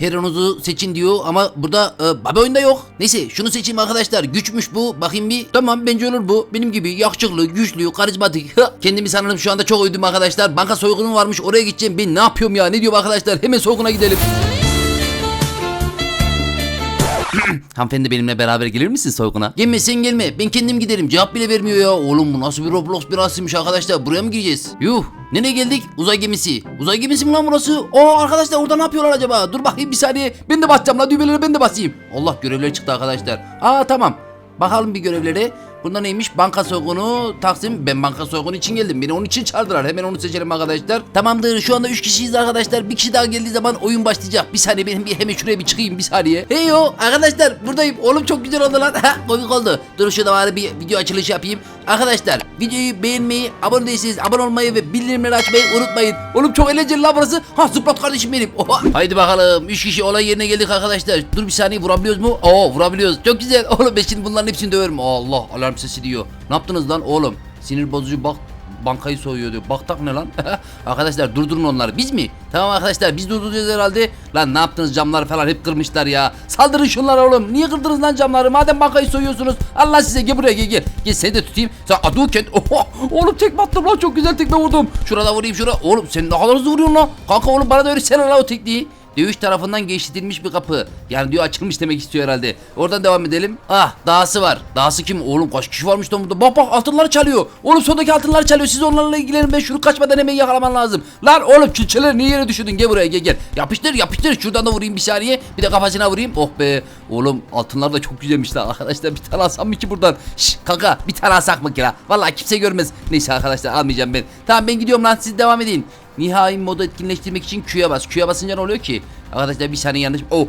Hero'nuzu seçin diyor ama burada e, baba oyunda yok. Neyse şunu seçeyim arkadaşlar. Güçmüş bu. Bakayım bir. Tamam bence olur bu. Benim gibi yakışıklı, güçlü, karizmatik. Kendimi sanırım şu anda çok uydum arkadaşlar. Banka soygunu varmış oraya gideceğim. Ben ne yapıyorum ya? Ne diyor arkadaşlar? Hemen soyguna gidelim. Hanımefendi benimle beraber gelir misin soyguna? Gelme sen gelme. Ben kendim giderim. Cevap bile vermiyor ya. Oğlum bu nasıl bir Roblox binasıymış arkadaşlar. Buraya mı gireceğiz? Yuh. Nereye geldik? Uzay gemisi. Uzay gemisi mi lan burası? Aa arkadaşlar orada ne yapıyorlar acaba? Dur bakayım bir saniye. Ben de basacağım la düğmeleri ben de basayım. Allah görevler çıktı arkadaşlar. Aa tamam. Bakalım bir görevlere. Bunda neymiş? Banka soygunu, Taksim. Ben banka soygunu için geldim. Beni onun için çağırdılar. Hemen onu seçelim arkadaşlar. Tamamdır. Şu anda 3 kişiyiz arkadaşlar. Bir kişi daha geldiği zaman oyun başlayacak. Bir saniye benim bir hemen şuraya bir çıkayım bir saniye. Hey yo arkadaşlar buradayım. Oğlum çok güzel oldu lan. Ha, Komik oldu. Dur şurada bari bir video açılışı yapayım. Arkadaşlar videoyu beğenmeyi, abone değilseniz abone olmayı ve bildirimleri açmayı unutmayın. Oğlum çok eğlenceli lan burası. Ha zıplat kardeşim benim. Oha. Haydi bakalım. 3 kişi olay yerine geldik arkadaşlar. Dur bir saniye vurabiliyoruz mu? Oo vurabiliyoruz. Çok güzel. Oğlum ben şimdi bunların hepsini döverim. Allah alarm sesi diyor. Ne yaptınız lan oğlum? Sinir bozucu bak bankayı soyuyor diyor. Baktak ne lan? arkadaşlar durdurun onları. Biz mi? Tamam arkadaşlar biz durduracağız herhalde. Lan ne yaptınız camları falan hep kırmışlar ya. Saldırın şunlara oğlum. Niye kırdınız lan camları? Madem bankayı soyuyorsunuz. Allah size gel buraya gel gel. Gel seni de tutayım. Sen Aduket. Oho, oğlum tekme attım lan çok güzel tekme vurdum. Şurada vurayım şurada. Oğlum sen ne kadar hızlı vuruyorsun lan. Kanka oğlum bana da öğretsene lan o tekniği. Dövüş tarafından geçitilmiş bir kapı. Yani diyor açılmış demek istiyor herhalde. Oradan devam edelim. Ah dahası var. Dahası kim? Oğlum kaç kişi varmış lan burada. Bak bak altınları çalıyor. Oğlum sondaki altınları çalıyor. Siz onlarla ilgilenin. Ben şunu kaçmadan hemen yakalaman lazım. Lan oğlum külçeleri niye yere düşürdün? Gel buraya gel gel. Yapıştır yapıştır. Şuradan da vurayım bir saniye. Bir de kafasına vurayım. Oh be. Oğlum altınlar da çok güzelmiş lan. Arkadaşlar bir tane alsam mı ki buradan? Şş kanka bir tane alsak mı ki la? Vallahi kimse görmez. Neyse arkadaşlar almayacağım ben. Tamam ben gidiyorum lan siz devam edin. Nihai modu etkinleştirmek için Q'ya bas. Q'ya basınca ne oluyor ki? Arkadaşlar bir saniye yanlış. Oh.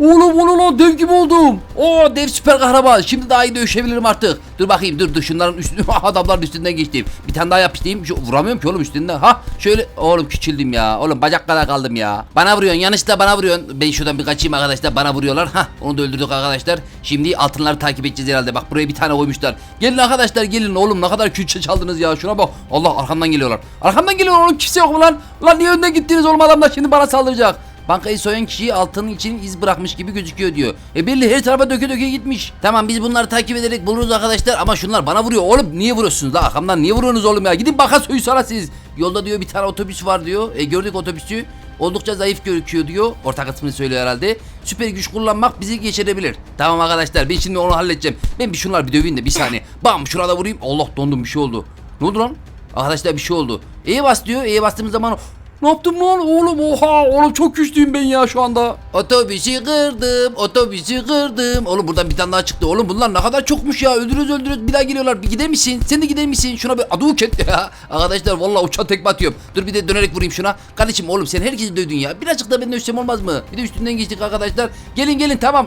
Oğlum oğlum lan dev gibi oldum. Oo dev süper kahraman. Şimdi daha iyi dövüşebilirim artık. Dur bakayım dur dur şunların üstüne adamların üstünden geçtim. Bir tane daha yapıştırayım. Şu, vuramıyorum ki oğlum üstünden. Ha şöyle oğlum küçüldüm ya. Oğlum bacak kadar kaldım ya. Bana vuruyorsun yanlışlıkla bana vuruyorsun. Ben şuradan bir kaçayım arkadaşlar. Bana vuruyorlar. Ha onu da öldürdük arkadaşlar. Şimdi altınları takip edeceğiz herhalde. Bak buraya bir tane koymuşlar. Gelin arkadaşlar gelin oğlum ne kadar külçe çaldınız ya. Şuna bak. Allah arkamdan geliyorlar. Arkamdan geliyorlar oğlum kimse yok mu lan? Lan niye önden gittiniz oğlum adamlar şimdi bana saldıracak. Bankayı soyan kişi altının için iz bırakmış gibi gözüküyor diyor. E belli her tarafa döke döke gitmiş. Tamam biz bunları takip ederek buluruz arkadaşlar ama şunlar bana vuruyor. Oğlum niye vuruyorsunuz la arkamdan niye vuruyorsunuz oğlum ya? Gidin banka soyun sonra siz. Yolda diyor bir tane otobüs var diyor. E gördük otobüsü. Oldukça zayıf gözüküyor diyor. Orta kısmını söylüyor herhalde. Süper güç kullanmak bizi geçirebilir. Tamam arkadaşlar ben şimdi onu halledeceğim. Ben bir şunları bir döveyim de bir saniye. Bam şurada vurayım. Allah dondum bir şey oldu. Ne oldu lan? Arkadaşlar bir şey oldu. E'ye bas diyor. E'ye bastığımız zaman ne yaptım lan oğlum oha oğlum çok güçlüyüm ben ya şu anda. Otobüsü kırdım otobüsü kırdım. Oğlum buradan bir tane daha çıktı. Oğlum bunlar ne kadar çokmuş ya öldürüyoruz öldürüyoruz bir daha geliyorlar. Bir gider misin? Sen de gider misin? Şuna bir adı ket ya. Arkadaşlar vallahi uçan tekme atıyorum. Dur bir de dönerek vurayım şuna. Kardeşim oğlum sen herkesi dövdün ya. Birazcık da ben dövsem olmaz mı? Bir de üstünden geçtik arkadaşlar. Gelin gelin tamam.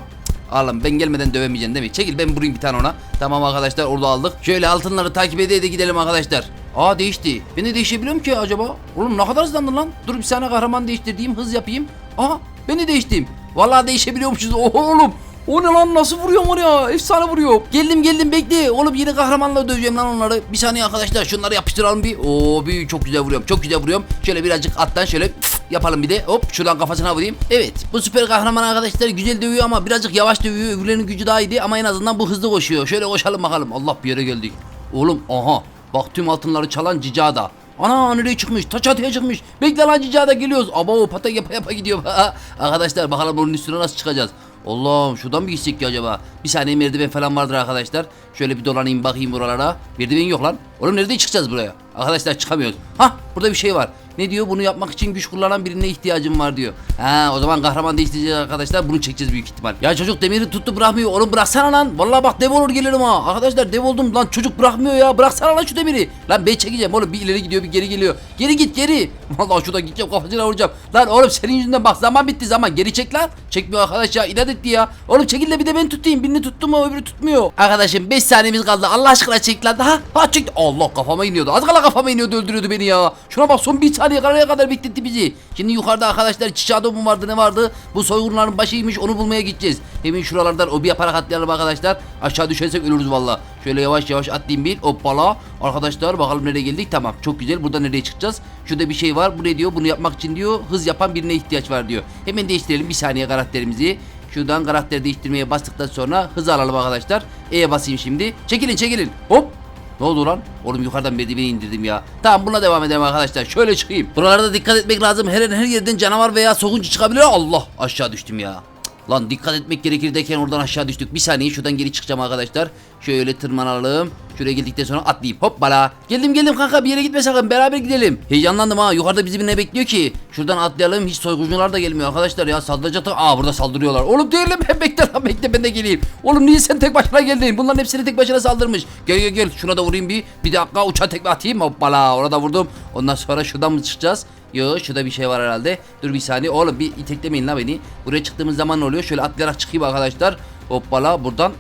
Oğlum ben gelmeden dövemeyeceksin değil mi? Çekil ben vurayım bir tane ona. Tamam arkadaşlar orada aldık. Şöyle altınları takip ede de gidelim arkadaşlar. Aa değişti. Ben de değişebiliyorum ki acaba? Oğlum ne kadar hızlandın lan? Dur bir saniye kahraman değiştirdiğim hız yapayım. Aha ben de değiştim. Vallahi değişebiliyormuşuz. Oho oğlum. O ne lan nasıl vuruyorum oraya? Efsane vuruyor. Geldim geldim bekle. Oğlum yeni kahramanla döveceğim lan onları. Bir saniye arkadaşlar şunları yapıştıralım bir. Oo bir çok güzel vuruyorum. Çok güzel vuruyorum. Şöyle birazcık alttan şöyle yapalım bir de. Hop şuradan kafasına vurayım. Evet bu süper kahraman arkadaşlar güzel dövüyor ama birazcık yavaş dövüyor. Öbürlerinin gücü daha iyiydi ama en azından bu hızlı koşuyor. Şöyle koşalım bakalım. Allah bir yere geldik. Oğlum aha. Bak tüm altınları çalan Cicada. Ana nereye çıkmış? Taç atıya çıkmış. Bekle lan Cicada geliyoruz. Aba pata yapa yapa gidiyor. arkadaşlar bakalım bunun üstüne nasıl çıkacağız. Allah'ım şuradan mı gitsek ki acaba? Bir saniye merdiven falan vardır arkadaşlar. Şöyle bir dolanayım bakayım buralara. Merdiven yok lan. Oğlum nereden çıkacağız buraya? Arkadaşlar çıkamıyoruz. Hah burada bir şey var. Ne diyor? Bunu yapmak için güç kullanan birine ihtiyacım var diyor. Ha o zaman kahraman değiştireceğiz arkadaşlar. Bunu çekeceğiz büyük ihtimal. Ya çocuk demiri tuttu bırakmıyor. Oğlum bıraksana lan. Vallahi bak dev olur gelirim ha. Arkadaşlar dev oldum lan çocuk bırakmıyor ya. Bıraksana lan şu demiri. Lan ben çekeceğim oğlum. Bir ileri gidiyor bir geri geliyor. Geri git geri. Vallahi şurada gideceğim kafasına vuracağım. Lan oğlum senin yüzünden bak zaman bitti zaman. Geri çek lan. Çekmiyor arkadaş ya. İnat etti ya. Oğlum çekil de bir de ben tutayım. Birini tuttu mu öbürü tutmuyor. Arkadaşım 5 5 saniyemiz kaldı. Allah aşkına çek lan. Ha, ha çekti. Allah kafama iniyordu. Az kala kafama iniyordu öldürüyordu beni ya. Şuna bak son bir saniye kalana kadar bekletti bizi. Şimdi yukarıda arkadaşlar çiçeği mu vardı ne vardı? Bu soygunların başıymış onu bulmaya gideceğiz. Hemen şuralardan o bir yaparak atlayalım arkadaşlar. Aşağı düşersek ölürüz valla. Şöyle yavaş yavaş atlayayım bir. Hoppala. Arkadaşlar bakalım nereye geldik. Tamam çok güzel. Burada nereye çıkacağız? Şurada bir şey var. Bu ne diyor? Bunu yapmak için diyor. Hız yapan birine ihtiyaç var diyor. Hemen değiştirelim bir saniye karakterimizi. Şuradan karakter değiştirmeye bastıktan sonra hız alalım arkadaşlar. E'ye basayım şimdi. Çekilin çekilin. Hop. Ne oldu lan? Oğlum yukarıdan merdiveni indirdim ya. Tamam buna devam edelim arkadaşlar. Şöyle çıkayım. Buralarda dikkat etmek lazım. Her an her yerden canavar veya sokuncu çıkabilir. Allah aşağı düştüm ya. Lan dikkat etmek gerekir derken oradan aşağı düştük. Bir saniye şuradan geri çıkacağım arkadaşlar. Şöyle tırmanalım. Şuraya geldikten sonra atlayayım. Hop bala. Geldim geldim kanka bir yere gitme sakın. Beraber gidelim. Heyecanlandım ha. Yukarıda bizi bir ne bekliyor ki? Şuradan atlayalım. Hiç soyguncular da gelmiyor arkadaşlar ya. Saldıracak. Aa burada saldırıyorlar. Oğlum değilim. Ben bekle lan bekle ben de geleyim. Oğlum niye sen tek başına geldin? Bunların hepsini tek başına saldırmış. Gel gel gel. Şuna da vurayım bir. Bir dakika uçağa tekme atayım. Hoppala. Orada vurdum. Ondan sonra şuradan mı çıkacağız? Yo şurada bir şey var herhalde. Dur bir saniye. Oğlum bir iteklemeyin la beni. Buraya çıktığımız zaman ne oluyor? Şöyle atlayarak çıkayım arkadaşlar. Hoppala buradan.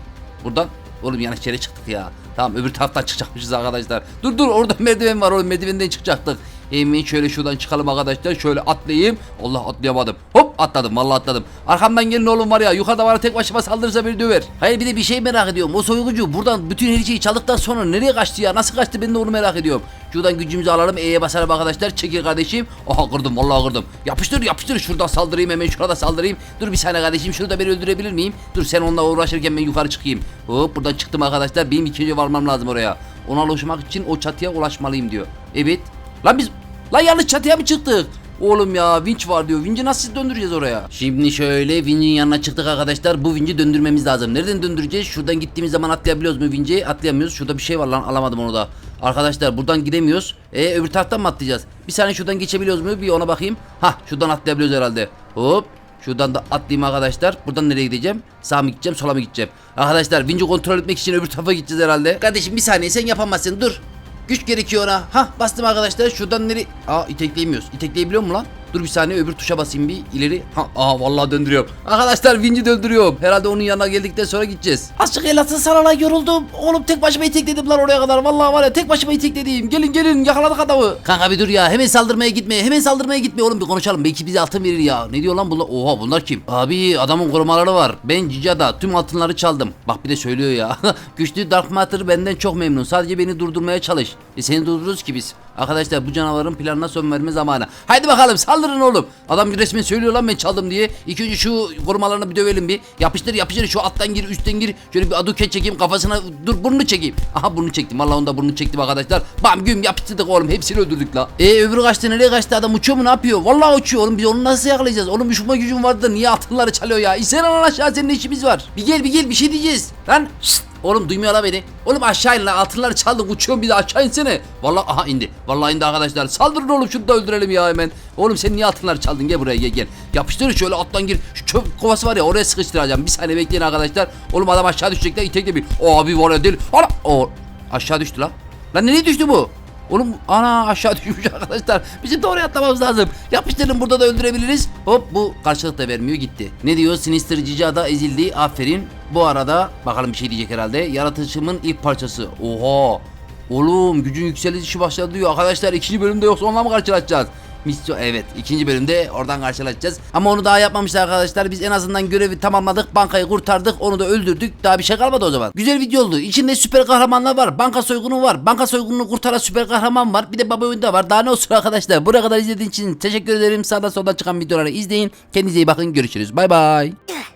Buradan. Oğlum yanlış yere çıktık ya. Tamam öbür taraftan çıkacakmışız arkadaşlar. Dur dur orada merdiven var oğlum merdivenden çıkacaktık. Hemen şöyle şuradan çıkalım arkadaşlar. Şöyle atlayayım. Allah atlayamadım. Hop atladım vallahi atladım. Arkamdan gelin oğlum var ya yukarıda bana tek başıma saldırırsa beni döver. Hayır bir de bir şey merak ediyorum. O soyguncu buradan bütün her şeyi çaldıktan sonra nereye kaçtı ya? Nasıl kaçtı ben de onu merak ediyorum. Şuradan gücümüzü alalım. E'ye basalım arkadaşlar. Çekil kardeşim. Aha kırdım vallahi kırdım. Yapıştır yapıştır. Şuradan saldırayım hemen şurada saldırayım. Dur bir saniye kardeşim. Şurada beni öldürebilir miyim? Dur sen onunla uğraşırken ben yukarı çıkayım. Hop buradan çıktım arkadaşlar. Benim ikinci varmam lazım oraya. Ona ulaşmak için o çatıya ulaşmalıyım diyor. Evet. Lan biz Lan yanlış çatıya mı çıktık? Oğlum ya vinç var diyor. Vinci nasıl döndüreceğiz oraya? Şimdi şöyle vincin yanına çıktık arkadaşlar. Bu vinci döndürmemiz lazım. Nereden döndüreceğiz? Şuradan gittiğimiz zaman atlayabiliyoruz mu vinci? Atlayamıyoruz. Şurada bir şey var lan alamadım onu da. Arkadaşlar buradan gidemiyoruz. E öbür taraftan mı atlayacağız? Bir saniye şuradan geçebiliyoruz mu? Bir ona bakayım. Ha şuradan atlayabiliyoruz herhalde. Hop. Şuradan da atlayayım arkadaşlar. Buradan nereye gideceğim? Sağ mı gideceğim, sola mı gideceğim? Arkadaşlar vinci kontrol etmek için öbür tarafa gideceğiz herhalde. Kardeşim bir saniye sen yapamazsın. Dur. Güç gerekiyor ona. Hah bastım arkadaşlar. Şuradan nereye? Aa itekleyemiyoruz. İtekleyebiliyor mu lan? Dur bir saniye öbür tuşa basayım bir ileri. Ha, aa vallahi döndürüyorum. Arkadaşlar vinci döndürüyorum. Herhalde onun yanına geldikten sonra gideceğiz. Azıcık el atın sana lan yoruldum. Oğlum tek başıma itekledim lan oraya kadar. Vallahi var ya tek başıma itekledim. Gelin gelin yakaladık adamı. Kanka bir dur ya. Hemen saldırmaya gitme. Hemen saldırmaya gitme oğlum bir konuşalım. Belki bize altın verir ya. Ne diyor lan bunlar? Oha bunlar kim? Abi adamın korumaları var. Ben Cica'da tüm altınları çaldım. Bak bir de söylüyor ya. Güçlü Dark Matter benden çok memnun. Sadece beni durdurmaya çalış. E seni durdururuz ki biz. Arkadaşlar bu canavarın planına son verme zamanı. Haydi bakalım saldırın oğlum. Adam resmen söylüyor lan ben çaldım diye. İlk önce şu korumalarını bir dövelim bir. Yapıştır yapıştır şu alttan gir üstten gir. Şöyle bir aduket çekeyim kafasına. Dur burnunu çekeyim. Aha burnunu çektim. Vallahi onda burnunu çektim arkadaşlar. Bam güm yapıştırdık oğlum. Hepsini öldürdük la. E öbürü kaçtı nereye kaçtı adam uçuyor mu ne yapıyor? Vallahi uçuyor oğlum biz onu nasıl yakalayacağız? Onun bir şuma gücüm vardı niye altınları çalıyor ya? İnsan lan aşağı senin işimiz var. Bir gel bir gel bir şey diyeceğiz. Lan şşt. Oğlum duymuyor la beni. Oğlum aşağı in lan altınları çaldık uçuyorum bir de aşağı insene. Vallahi aha indi. Vallahi indi arkadaşlar. Saldırın oğlum şunu da öldürelim ya hemen. Oğlum sen niye altınları çaldın gel buraya gel gel. Yapıştır şöyle alttan gir. Şu çöp kovası var ya oraya sıkıştıracağım. Bir saniye bekleyin arkadaşlar. Oğlum adam aşağı düşecekler itekle bir. Abi var ya deli. Ana. O aşağı düştü lan. Lan nereye düştü bu? Oğlum ana aşağı düşmüş arkadaşlar. Bizim de oraya atlamamız lazım. Yapıştırın burada da öldürebiliriz. Hop bu karşılık da vermiyor gitti. Ne diyor? Sinister Cica da ezildi. Aferin. Bu arada bakalım bir şey diyecek herhalde. Yaratışımın ilk parçası. Oha. Oğlum gücün yükselişi başladı diyor. Arkadaşlar ikinci bölümde yoksa onunla mı karşılaşacağız? Misyon evet ikinci bölümde oradan karşılaşacağız. Ama onu daha yapmamışlar arkadaşlar. Biz en azından görevi tamamladık. Bankayı kurtardık. Onu da öldürdük. Daha bir şey kalmadı o zaman. Güzel video oldu. İçinde süper kahramanlar var. Banka soygunu var. Banka soygununu kurtaran süper kahraman var. Bir de baba oyunda var. Daha ne olsun arkadaşlar. Buraya kadar izlediğiniz için teşekkür ederim. Sağda solda çıkan videoları izleyin. Kendinize iyi bakın. Görüşürüz. Bay bay.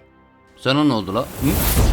Sana ne oldu la? Hı?